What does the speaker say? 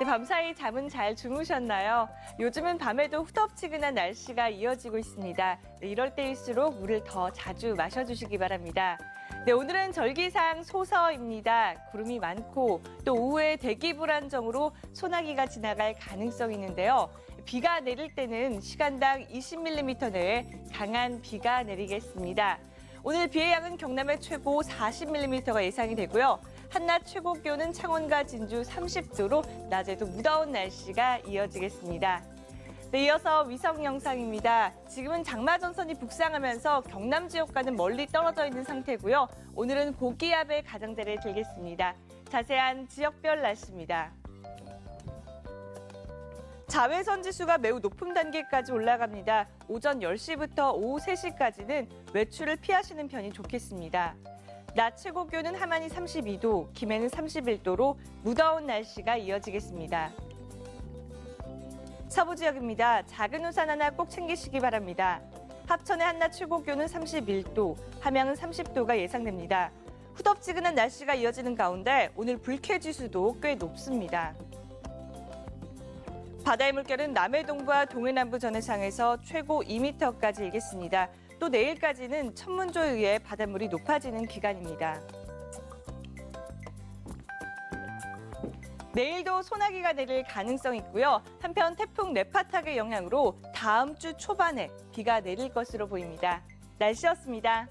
네, 밤사이 잠은 잘 주무셨나요? 요즘은 밤에도 후덥지근한 날씨가 이어지고 있습니다. 네, 이럴 때일수록 물을 더 자주 마셔주시기 바랍니다. 네, 오늘은 절기상 소서입니다. 구름이 많고 또 오후에 대기 불안정으로 소나기가 지나갈 가능성이 있는데요. 비가 내릴 때는 시간당 20mm 내외 강한 비가 내리겠습니다. 오늘 비의 양은 경남에 최고 40mm가 예상이 되고요. 한낮 최고 기온은 창원과 진주 30도로 낮에도 무더운 날씨가 이어지겠습니다. 네, 이어서 위성 영상입니다. 지금은 장마 전선이 북상하면서 경남 지역과는 멀리 떨어져 있는 상태고요. 오늘은 고기압의 가장자리에 들겠습니다. 자세한 지역별 날씨입니다. 자외선 지수가 매우 높은 단계까지 올라갑니다. 오전 10시부터 오후 3시까지는 외출을 피하시는 편이 좋겠습니다. 낮 최고 기온은 함안이 32도, 김해는 31도로 무더운 날씨가 이어지겠습니다. 서부 지역입니다. 작은 우산 하나 꼭 챙기시기 바랍니다. 합천의 한낮 최고 기온은 31도, 함양은 30도가 예상됩니다. 후덥지근한 날씨가 이어지는 가운데 오늘 불쾌 지수도 꽤 높습니다. 바다의 물결은 남해동부와 동해남부 전해상에서 최고 2m까지 일겠습니다. 또 내일까지는 천문조에 의해 바닷물이 높아지는 기간입니다. 내일도 소나기가 내릴 가능성이 있고요. 한편 태풍 네파탁의 영향으로 다음 주 초반에 비가 내릴 것으로 보입니다. 날씨였습니다.